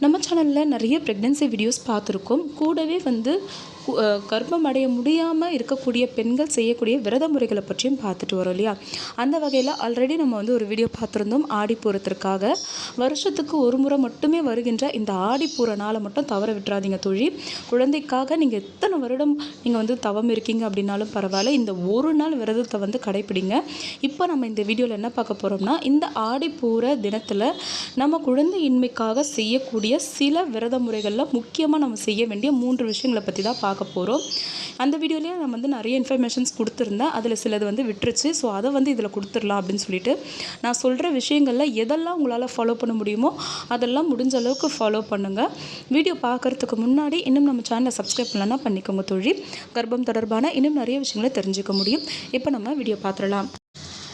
நம்ம சேனலில் நிறைய ப்ரெக்னென்சி வீடியோஸ் பார்த்துருக்கோம். கூடவே வந்து கு- கர்ப்பம் அடைய முடியாமல் இருக்கக்கூடிய பெண்கள் செய்யக்கூடிய விரத முறைகளை பற்றியும் பார்த்துட்டு வரோம் இல்லையா? அந்த வகையில் ஆல்ரெடி நம்ம வந்து ஒரு வீடியோ பார்த்துருந்தோம் ஆடிப்பூரத்திற்காக. வருஷத்துக்கு ஒரு முறை மட்டுமே வருகின்ற இந்த ஆடிப்பூர நாளை மட்டும் தவற விட்டுறாதீங்க தொழில் குழந்தைக்காக நீங்கள் எத்தனை வருடம் நீங்கள் வந்து தவம் இருக்கீங்க அப்படின்னாலும் பரவாயில்ல. இந்த ஒரு நாள் விரதத்தை வந்து கடைப்பிடிங்க. இப்போ நம்ம இந்த வீடியோவில் என்ன பார்க்க போகிறோம்னா இந்த ஆடிப்பூர தினத்தில் நம்ம குழந்தையின்மைக்காக செய்யக்கூடிய சில விரத முறைகளில் முக்கியமாக நம்ம செய்ய வேண்டிய மூன்று விஷயங்களை பற்றி தான் பார்க்க போகிறோம் அந்த வீடியோலேயே நான் வந்து நிறைய இன்ஃபர்மேஷன்ஸ் கொடுத்துருந்தேன். அதில் சிலது வந்து விட்டுருச்சு. ஸோ அதை வந்து இதில் கொடுத்துடலாம் அப்படின்னு சொல்லிட்டு நான் சொல்கிற விஷயங்களில் எதெல்லாம் உங்களால் ஃபாலோ பண்ண முடியுமோ அதெல்லாம் முடிஞ்ச அளவுக்கு ஃபாலோ பண்ணுங்கள் வீடியோ பார்க்குறதுக்கு முன்னாடி இன்னும் நம்ம சேனலை சப்ஸ்கிரைப் பண்ணலன்னா பண்ணிக்கோங்க தொழில் கர்ப்பம் தொடர்பான இன்னும் நிறைய விஷயங்களை தெரிஞ்சுக்க முடியும். இப்போ நம்ம வீடியோ பார்த்துடலாம்.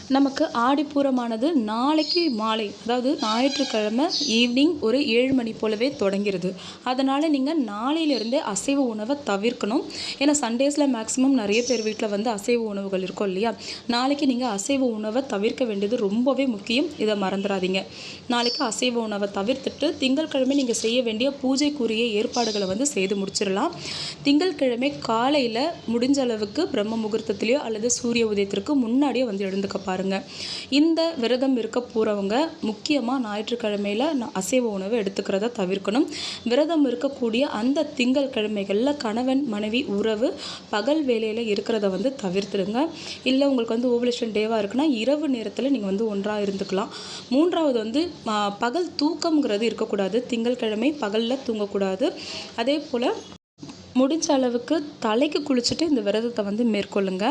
நமக்கு ஆடிப்பூரமானது நாளைக்கு மாலை அதாவது ஞாயிற்றுக்கிழமை ஈவினிங் ஒரு ஏழு மணி போலவே தொடங்கிறது. அதனால் நீங்கள் நாளையிலிருந்தே அசைவ உணவை தவிர்க்கணும். ஏன்னா சண்டேஸில் மேக்ஸிமம் நிறைய பேர் வீட்டில் வந்து அசைவ உணவுகள் இருக்கும் இல்லையா? நாளைக்கு நீங்கள் அசைவ உணவை தவிர்க்க வேண்டியது ரொம்பவே முக்கியம். இதை மறந்துடாதீங்க. நாளைக்கு அசைவ உணவை தவிர்த்துட்டு திங்கட்கிழமை நீங்கள் செய்ய வேண்டிய பூஜைக்குரிய ஏற்பாடுகளை வந்து செய்து முடிச்சிடலாம். திங்கட்கிழமை காலையில் முடிஞ்ச அளவுக்கு பிரம்ம முகூர்த்தத்திலேயோ அல்லது சூரிய உதயத்திற்கு முன்னாடியே வந்து எழுந்துக்க பாருங்க. இந்த விரதம் இருக்க போகிறவங்க முக்கியமாக ஞாயிற்றுக்கிழமையில் அசைவ உணவு எடுத்துக்கிறத தவிர்க்கணும். விரதம் இருக்கக்கூடிய அந்த திங்கள் கிழமைகளில் கணவன் மனைவி உறவு பகல் வேலையில் இருக்கிறத வந்து தவிர்த்துடுங்க. இல்லை உங்களுக்கு வந்து ஓவலேஷன் டேவாக இருக்குன்னா இரவு நேரத்தில் நீங்கள் வந்து ஒன்றாக இருந்துக்கலாம். மூன்றாவது வந்து பகல் தூக்கம்ங்கிறது இருக்கக்கூடாது. திங்கட்கிழமை பகலில் தூங்கக்கூடாது. அதே போல் முடிஞ்ச அளவுக்கு தலைக்கு குளிச்சுட்டு இந்த விரதத்தை வந்து மேற்கொள்ளுங்க.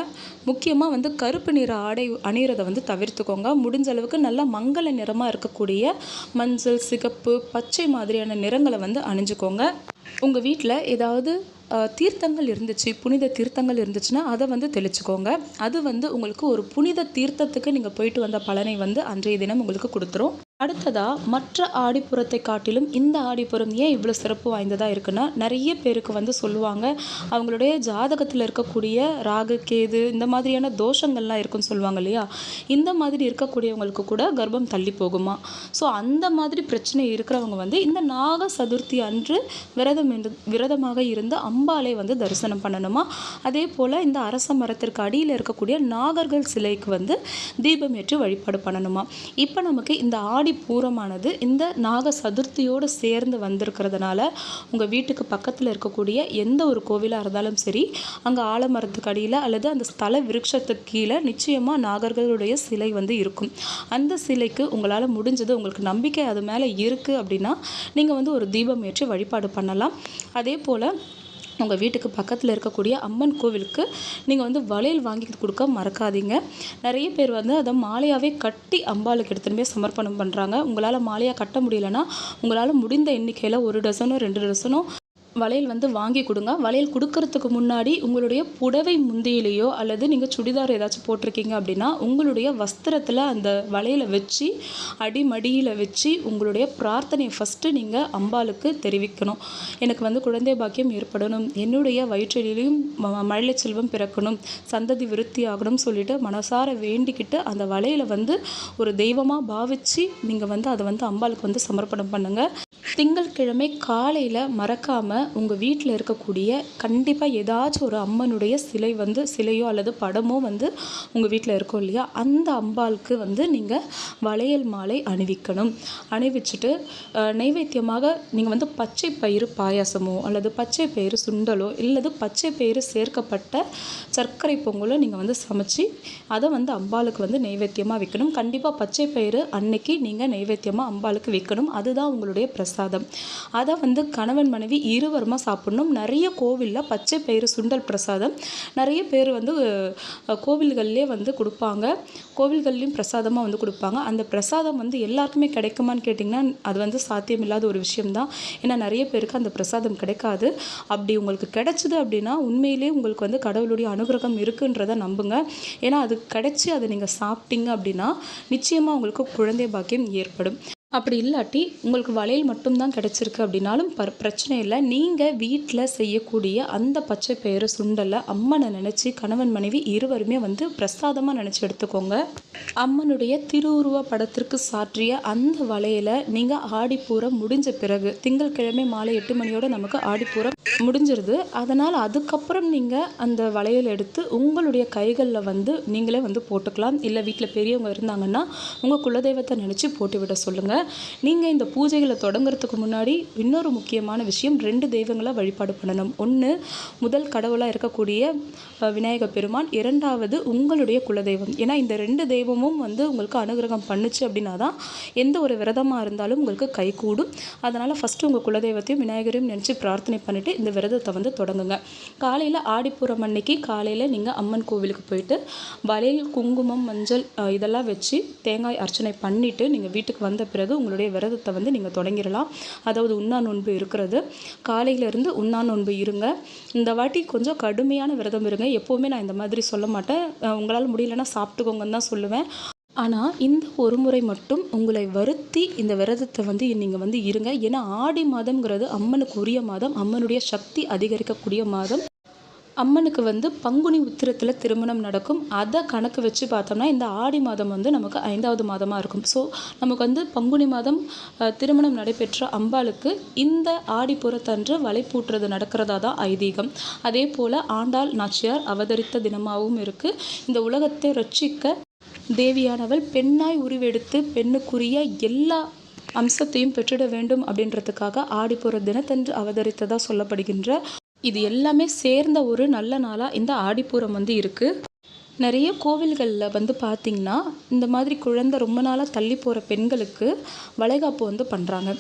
முக்கியமாக வந்து கருப்பு நிற ஆடை அணிகிறத வந்து தவிர்த்துக்கோங்க. முடிஞ்ச அளவுக்கு நல்லா மங்கள நிறமாக இருக்கக்கூடிய மஞ்சள் சிகப்பு பச்சை மாதிரியான நிறங்களை வந்து அணிஞ்சுக்கோங்க. உங்கள் வீட்டில் ஏதாவது தீர்த்தங்கள் இருந்துச்சு புனித தீர்த்தங்கள் இருந்துச்சுன்னா அதை வந்து தெளிச்சுக்கோங்க. அது வந்து உங்களுக்கு ஒரு புனித தீர்த்தத்துக்கு நீங்கள் போயிட்டு வந்த பலனை வந்து அன்றைய தினம் உங்களுக்கு கொடுத்துரும். அடுத்ததாக மற்ற ஆடிப்புறத்தை காட்டிலும் இந்த ஆடிப்புறம் ஏன் இவ்வளோ சிறப்பு வாய்ந்ததாக இருக்குன்னா நிறைய பேருக்கு வந்து சொல்லுவாங்க அவங்களுடைய ஜாதகத்தில் இருக்கக்கூடிய ராகு கேது இந்த மாதிரியான தோஷங்கள்லாம் இருக்குன்னு சொல்லுவாங்க இல்லையா? இந்த மாதிரி இருக்கக்கூடியவங்களுக்கு கூட கர்ப்பம் தள்ளி போகுமா? ஸோ அந்த மாதிரி பிரச்சனை இருக்கிறவங்க வந்து இந்த நாக சதுர்த்தி அன்று விரதம் இருந்து விரதமாக இருந்து அம்பாலை வந்து தரிசனம் பண்ணணுமா? அதே போல் இந்த அரச மரத்திற்கு அடியில் இருக்கக்கூடிய நாகர்கள் சிலைக்கு வந்து தீபம் ஏற்றி வழிபாடு பண்ணணுமா? இப்போ நமக்கு இந்த ஆடி பூரமானது இந்த நாக சதுர்த்தியோடு சேர்ந்து வந்திருக்கிறதுனால உங்கள் வீட்டுக்கு பக்கத்தில் இருக்கக்கூடிய எந்த ஒரு கோவிலாக இருந்தாலும் சரி அங்கே ஆலமரத்துக்கு அடியில் அல்லது அந்த ஸ்தல விருட்சத்துக்கு கீழே நிச்சயமாக நாகர்களுடைய சிலை வந்து இருக்கும். அந்த சிலைக்கு உங்களால் முடிஞ்சது உங்களுக்கு நம்பிக்கை அது மேலே இருக்குது அப்படின்னா நீங்கள் வந்து ஒரு தீபம் ஏற்றி வழிபாடு பண்ணலாம். அதே போல் உங்கள் வீட்டுக்கு பக்கத்தில் இருக்கக்கூடிய அம்மன் கோவிலுக்கு நீங்கள் வந்து வளையல் வாங்கி கொடுக்க மறக்காதீங்க. நிறைய பேர் வந்து அதை மாலையாகவே கட்டி அம்பாளுக்கு எடுத்துன்னு போய் சமர்ப்பணம் பண்ணுறாங்க உங்களால் மாலையாக கட்ட முடியலன்னா உங்களால் முடிந்த எண்ணிக்கையில் ஒரு டசனோ ரெண்டு டசனோ வளையல் வந்து வாங்கி கொடுங்க. வளையல் கொடுக்கறதுக்கு முன்னாடி உங்களுடைய புடவை முந்தியிலையோ அல்லது நீங்கள் சுடிதார் ஏதாச்சும் போட்டிருக்கீங்க அப்படின்னா உங்களுடைய வஸ்திரத்தில் அந்த வளையலை வச்சு அடிமடியில் வச்சு உங்களுடைய பிரார்த்தனையை ஃபஸ்ட்டு நீங்கள் அம்பாளுக்கு தெரிவிக்கணும். எனக்கு வந்து குழந்தை பாக்கியம் ஏற்படணும். என்னுடைய வயிற்றிலையும் ம- மழலை செல்வம் பிறக்கணும். சந்ததி விருத்தி ஆகணும்னு சொல்லிட்டு மனசார வேண்டிக்கிட்டு அந்த வளையலை வந்து ஒரு தெய்வமாக பாவிச்சு நீங்கள் வந்து அதை வந்து அம்பாளுக்கு வந்து சமர்ப்பணம் பண்ணுங்கள் திங்கட்கிழமை காலையில் மறக்காமல் உங்கள் வீட்டில் இருக்கக்கூடிய கண்டிப்பாக ஏதாச்சும் ஒரு அம்மனுடைய சிலை வந்து சிலையோ அல்லது படமோ வந்து உங்கள் வீட்டில் இருக்கும் இல்லையா? அந்த அம்பாளுக்கு வந்து நீங்கள் வளையல் மாலை அணிவிக்கணும். அணிவிச்சுட்டு நைவேத்தியமாக நீங்கள் வந்து பச்சை பயிறு பாயாசமோ அல்லது பச்சை பயிறு சுண்டலோ இல்லது பச்சை பயிறு சேர்க்கப்பட்ட சர்க்கரை பொங்கலோ நீங்கள் வந்து சமைச்சு அதை வந்து அம்பாளுக்கு வந்து நைவேத்தியமாக வைக்கணும். கண்டிப்பாக பச்சை பயிறு அன்னைக்கு நீங்கள் நைவேத்தியமாக அம்பாளுக்கு வைக்கணும். அதுதான் உங்களுடைய பிரசாதம். அதை வந்து கணவன் மனைவி இருவருமா சாப்பிடணும். நிறைய கோவிலில் பச்சை பயிறு சுண்டல் பிரசாதம். நிறைய பேர் வந்து கோவில்கள்லேயே வந்து கொடுப்பாங்க. கோவில்கள்லேயும் பிரசாதமாக வந்து கொடுப்பாங்க. அந்த பிரசாதம் வந்து எல்லாருக்குமே கிடைக்குமான்னு கேட்டிங்கன்னா அது வந்து சாத்தியமில்லாத ஒரு விஷயம்தான். ஏன்னா நிறைய பேருக்கு அந்த பிரசாதம் கிடைக்காது. அப்படி உங்களுக்கு கிடைச்சிது அப்படின்னா உண்மையிலேயே உங்களுக்கு வந்து கடவுளுடைய அனுகிரகம் இருக்குன்றதை நம்புங்க. ஏன்னா அது கிடைச்சி அதை நீங்கள் சாப்பிட்டீங்க அப்படின்னா நிச்சயமாக உங்களுக்கு குழந்தை பாக்கியம் ஏற்படும். அப்படி இல்லாட்டி உங்களுக்கு வளையல் மட்டும்தான் கிடச்சிருக்கு அப்படின்னாலும் ப பிரச்சனை இல்லை. நீங்கள் வீட்டில் செய்யக்கூடிய அந்த பச்சை பயிறு சுண்டலை அம்மனை நினச்சி கணவன் மனைவி இருவருமே வந்து பிரசாதமாக நினச்சி எடுத்துக்கோங்க. அம்மனுடைய திருவுருவ படத்திற்கு சாற்றிய அந்த வளையலை நீங்கள் ஆடிப்பூரம் முடிஞ்ச பிறகு திங்கட்கிழமை மாலை எட்டு மணியோட நமக்கு ஆடிப்பூரம் முடிஞ்சிருது. அதனால் அதுக்கப்புறம் நீங்கள் அந்த வளையல் எடுத்து உங்களுடைய கைகளில் வந்து நீங்களே வந்து போட்டுக்கலாம். இல்லை வீட்டில் பெரியவங்க இருந்தாங்கன்னா உங்கள் குலதெய்வத்தை நினச்சி போட்டு விட சொல்லுங்கள் நீங்கள் இந்த பூஜைகளை தொடங்குறதுக்கு முன்னாடி இன்னொரு முக்கியமான விஷயம் ரெண்டு தெய்வங்களை வழிபாடு பண்ணணும். ஒன்று முதல் கடவுளாக இருக்கக்கூடிய அஹ், விநாயக பெருமான். இரண்டாவது உங்களுடைய குலதெய்வம். ஏன்னா இந்த ரெண்டு தெய்வமும் வந்து உங்களுக்கு அனுகிரகம் பண்ணுச்சு அப்படின்னா தான் எந்த ஒரு விரதமாக இருந்தாலும் உங்களுக்கு கைகூடும் அதனால் ஃபஸ்ட்டு உங்கள் குலதெய்வத்தையும் விநாயகரையும் நினச்சி பிரார்த்தனை பண்ணிவிட்டு இந்த விரதத்தை வந்து தொடங்குங்க. காலையில் ஆடிப்பூரம் அன்னைக்கு காலையில் நீங்கள் அம்மன் கோவிலுக்கு போயிட்டு வளையல் குங்குமம் மஞ்சள் இதெல்லாம் வச்சு தேங்காய் அர்ச்சனை பண்ணிவிட்டு நீங்கள் வீட்டுக்கு வந்த பிறகு உங்களுடைய விரதத்தை வந்து நீங்கள் தொடங்கிடலாம். அதாவது உண்ணா நோன்பு இருக்கிறது. காலையிலேருந்து உண்ணா நோன்பு இருங்க. இந்த வாட்டி கொஞ்சம் கடுமையான விரதம் இருங்க. எப்போவுமே நான் இந்த மாதிரி சொல்ல மாட்டேன். உங்களால் முடியலன்னா சாப்பிட்டுக்கோங்கன்னு தான் சொல்லுவேன். ஆனால் இந்த ஒரு முறை மட்டும் உங்களை வருத்தி இந்த விரதத்தை வந்து நீங்கள் வந்து இருங்க. ஏன்னா ஆடி மாதம்ங்கிறது அம்மனுக்கு உரிய மாதம். அம்மனுடைய சக்தி அதிகரிக்கக்கூடிய மாதம். அம்மனுக்கு வந்து பங்குனி உத்திரத்தில் திருமணம் நடக்கும். அதை கணக்கு வச்சு பார்த்தோம்னா இந்த ஆடி மாதம் வந்து நமக்கு ஐந்தாவது மாதமாக இருக்கும். ஸோ நமக்கு வந்து பங்குனி மாதம் திருமணம் நடைபெற்ற அம்பாளுக்கு இந்த ஆடி புறத்தன்று வலைப்பூட்டுறது நடக்கிறதா தான் ஐதீகம். அதே போல் ஆண்டாள் நாச்சியார் அவதரித்த தினமாகவும் இருக்குது இந்த உலகத்தை ரட்சிக்க தேவியானவள் பெண்ணாய் உருவெடுத்து பெண்ணுக்குரிய எல்லா அம்சத்தையும் பெற்றிட வேண்டும் அப்படின்றதுக்காக ஆடிப்புற தினத்தன்று அவதரித்ததாக சொல்லப்படுகின்ற இது எல்லாமே சேர்ந்த ஒரு நல்ல நாளாக இந்த ஆடிப்பூரம் வந்து இருக்குது நிறைய கோவில்களில் வந்து பார்த்திங்கன்னா இந்த மாதிரி குழந்தை ரொம்ப நாளாக தள்ளி போகிற பெண்களுக்கு வளைகாப்பு வந்து பண்ணுறாங்க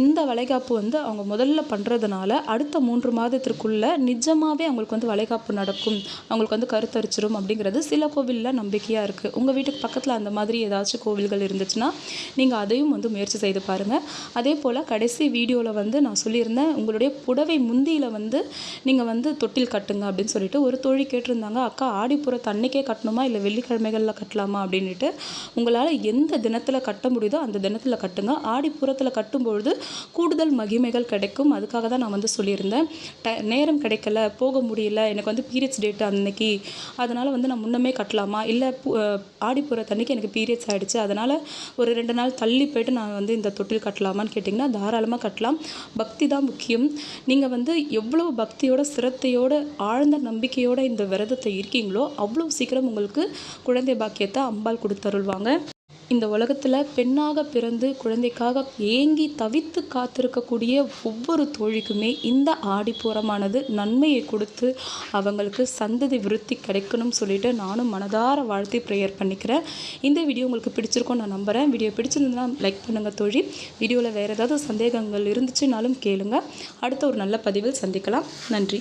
இந்த வளைகாப்பு வந்து அவங்க முதல்ல பண்ணுறதுனால அடுத்த மூன்று மாதத்திற்குள்ளே நிஜமாகவே அவங்களுக்கு வந்து வளைகாப்பு நடக்கும். அவங்களுக்கு வந்து கருத்தரிச்சிடும் அப்படிங்கிறது சில கோவிலில் நம்பிக்கையாக இருக்குது உங்கள் வீட்டுக்கு பக்கத்தில் அந்த மாதிரி ஏதாச்சும் கோவில்கள் இருந்துச்சுன்னா நீங்கள் அதையும் வந்து முயற்சி செய்து பாருங்கள் அதே போல் கடைசி வீடியோவில் வந்து நான் சொல்லியிருந்தேன் உங்களுடைய புடவை முந்தியில் வந்து நீங்கள் வந்து தொட்டில் கட்டுங்க அப்படின்னு சொல்லிட்டு ஒரு தோழி கேட்டிருந்தாங்க. அக்கா ஆடிப்புறத்து அன்னைக்கே கட்டணுமா இல்லை வெள்ளிக்கிழமைகளில் கட்டலாமா அப்படின்ட்டு உங்களால் எந்த தினத்தில் கட்ட முடியுதோ அந்த தினத்தில் கட்டுங்க. ஆடிப்புறத்தில் கட்டும்பொழுது கூடுதல் மகிமைகள் கிடைக்கும். அதுக்காக தான் நான் வந்து சொல்லியிருந்தேன். ட நேரம் கிடைக்கல போக முடியல எனக்கு வந்து பீரியட்ஸ் டேட் அன்னைக்கு. அதனால் வந்து நான் முன்னமே கட்டலாமா? இல்லை ஆடிப்புறத்தன்னைக்கு எனக்கு பீரியட்ஸ் ஆகிடுச்சு அதனால் ஒரு ரெண்டு நாள் தள்ளி போயிட்டு நான் வந்து இந்த தொட்டில் கட்டலாமான்னு கேட்டிங்கன்னா தாராளமாக கட்டலாம். பக்தி தான் முக்கியம். நீங்கள் வந்து எவ்வளோ பக்தியோட சிரத்தையோட ஆழ்ந்த நம்பிக்கையோட இந்த விரதத்தை இருக்கீங்களோ அவ்வளோ சீக்கிரம் உங்களுக்கு குழந்தை பாக்கியத்தை அம்பாள் கொடுத்தருள்வாங்க. இந்த உலகத்தில் பெண்ணாக பிறந்து குழந்தைக்காக ஏங்கி தவித்து காத்திருக்கக்கூடிய ஒவ்வொரு தோழிக்குமே இந்த ஆடிப்பூரமானது நன்மையை கொடுத்து அவங்களுக்கு சந்ததி விருத்தி கிடைக்கணும்னு சொல்லிட்டு நானும் மனதார வாழ்த்தி ப்ரேயர் பண்ணிக்கிறேன். இந்த வீடியோ உங்களுக்கு பிடிச்சிருக்கோன்னு நான் நம்புகிறேன் வீடியோ பிடிச்சிருந்ததுன்னா லைக் பண்ணுங்கள் தோழி. வீடியோவில் வேறு ஏதாவது சந்தேகங்கள் இருந்துச்சுனாலும் கேளுங்கள் அடுத்த ஒரு நல்ல பதிவில் சந்திக்கலாம். நன்றி.